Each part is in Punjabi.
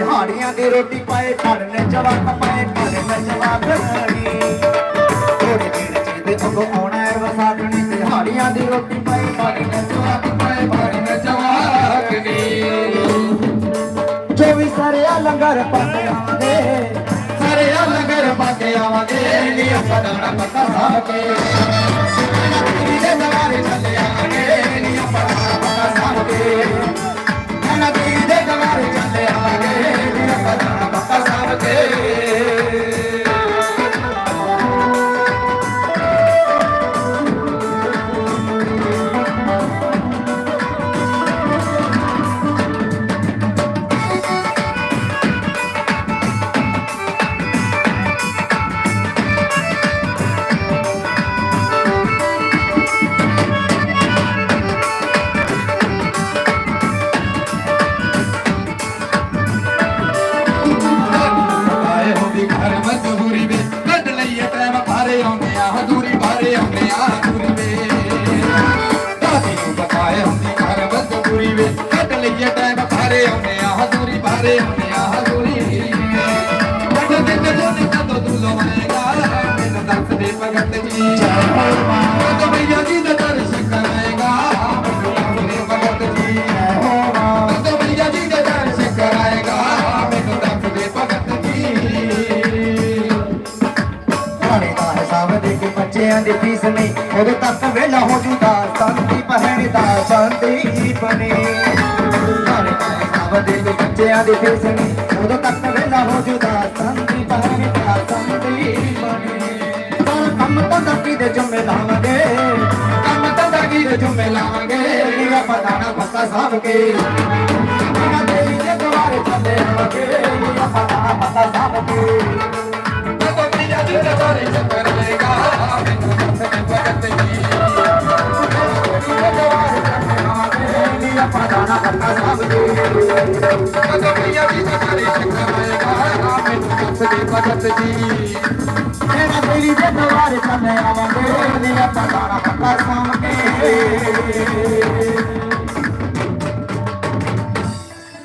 ਦਿਹਾੜੀਆਂ ਦੀ ਰੋਟੀ ਪਾਏ ਖੜਨੇ ਜਵਾਕ ਪਾਏ ਖੜਨੇ ਜਵਾਕ ਰਣੀ ਥੋੜੇ ਦਿਨ ਚਿੰਦੇ ਉਦੋਂ ਆਉਣਾ ਹੈ ਵਿਸਾਖੀ ਦਿਹਾੜੀਆਂ ਦੀ ਰੋਟੀ ਪਾਏ ਖੜਨੇ ਜਵਾਕ ਪਾਏ ਪਾਣੀ ਵਿੱਚ ਜਵਾਕਨੀ ਜੋ ਵੀ ਸਰਿਆ ਲੰਗਰ ਪਾਉਂਦੇ ਆਵਾਂਗੇ, ਸਾਰੇ ਲੰਗਰ ਪਾ ਆਵਾਂਗੇ ਨੀ ਆਪਾਂ ਦਾਣਾ ਪੱਤਾ ਸਾਹ ਕੇ ਦੇ ਦਵਾਰੇ ਚੱਲੇ ਮਜਬੂਰੀ ਵੇ ਕੱਢ ਲਈਏ ਟਾਈਮ ਭਾਰੇ ਆਉਂਦੇ ਆ, ਹਜ਼ੂਰੀ ਭਾਰੇ ਆਉਂਦੇ ਆ, ਹਜ਼ੂਰੀ ਕੱਢ ਦਿਨ ਜੋਨੇ ਕਦੋਂ ਤੂੰ ਲਵਾਏਗਾ ਮੈਨੂੰ ਦੱਸ ਦੇ ਭਗਤ ਜੀ। ਕਦੋਂ ਭਈਆ ਜੀ ਦਾ ਦਰਸ਼ਨ ਕਰਾਏਗਾ ਮੈਨੂੰ ਦੇ ਭਗਤ ਜੀ। ਕਦੋਂ ਭਈਆ ਜੀ ਦਾ ਦਰਸ਼ਨ ਕਰਾਏਗਾ ਮੈਨੂੰ ਦੱਸ ਦੇ ਭਗਤ ਜੀ। ਖਾਣੇ ਦਾ ਹਿਸਾਬ ਦੇ ਕੇ ਬੱਚਿਆਂ ਦੀ ਫੀਸ ਨਹੀਂ, ਉਦੋਂ ਤੱਕ ਵੇਲਾ ਹੋ ਜੂਦਾ ਸੰਤੀ ਦਾ ਸੰਤੀ ਬਣੇ ਖਾਣੇ ਦਾ ਹਿਸਾਬ ਦੇ ਕੇ ਬੱਚਿਆਂ ਦੀ ਫੀਸ ਨਹੀਂ ਉਦੋਂ ਤੱਕ ਵੇਲਾ ਹੋ ਜੂਦਾ ਸੰਤੀ ਪਹਿਣ ਦਾ ਸੰਤੀ ਬਣੇ ਪਰ ਕੰਮ ਤਾਂ ਦੱਕੀ ਦੇ ਜੁਮੇ ਲਾਵਾਂਗੇ। ਕੰਮ ਤਾਂ ਦਾਗੀ ਦੇ ਜੁਮੇ ਲਾਵਾਂਗੇ। ਨੀਗਾ ਪਤਾ ਨਾ ਪਤਾ ਸਭ ਕੇ। ਬਿਨਾ ਤੇਰੀ ਦੇ ਦੁਆਰੇ ਚੱਲੇ ਆਵਾਂਗੇ। ਨੀਗਾ ਪਤਾ ਨਾ ਪਤਾ ਸਭ ਕੇ। ਕਦੋਂ ਪੀਆ ਜੀ ਦੇ ਬਾਰੇ ਚੱਕਰ ਕਦੋਂ ਪੀਆ ਜੀ ਦੇ ਬਾਰੇ ਚੱਕਰ ਲੇਗਾ ਮੈਨੂੰ ਦੱਸ ਦੇ ਭਗਤ ਜੀ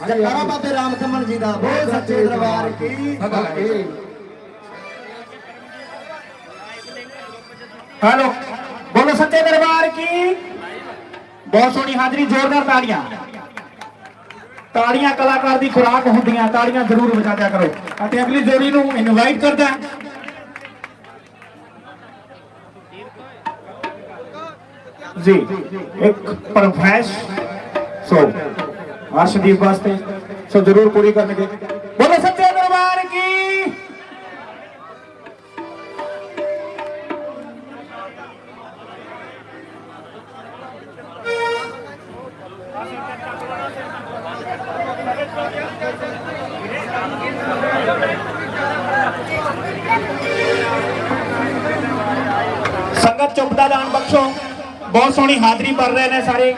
ਜਗਾਰਾ ਬਾਬੇ ਰਾਮ ਕਮਲ ਜੀ ਦਾ ਬਹੁਤ ਸੱਚੇ ਦਰਬਾਰ ਕੀ ਭਗਤ ਹੈਲੋ ਬੋਲੋ ਸੱਚੇ ਦਰਬਾਰ ਕੀ ਬਹੁਤ ਸੋਹਣੀ ਹਾਜ਼ਰੀ ਜ਼ੋਰਦਾਰ ਤਾੜੀਆਂ ਤਾੜੀਆਂ ਕਲਾਕਾਰ ਦੀ ਖੁਰਾਕ ਹੁੰਦੀਆਂ, ਤਾੜੀਆਂ ਜ਼ਰੂਰ ਵਜਾਦਿਆ ਕਰੋ। ਅਤੇ ਅਗਲੀ ਜੋੜੀ ਨੂੰ ਇਨਵਾਈਟ ਕਰਦਾ ਜੀ, ਇੱਕ ਪਰਫੈਸ਼, ਸੋ ਅਰਸ਼ਦੀਪ ਵਾਸਤੇ, ਸੋ ਜ਼ਰੂਰ ਪੂਰੀ ਕਰਨਗੇ। ਬੋਲੋ ਸੱਚੇ ਦਰਬਾਰ ਕੀ? ਸੰਗਤ ਚੁੱਪ ਦਾ ਦਾਨ ਬਖਸ਼ੋ। ਬਹੁਤ ਸੋਹਣੀ ਹਾਜ਼ਰੀ ਭਰ ਰਹੇ ਨੇ ਸਾਰੇ।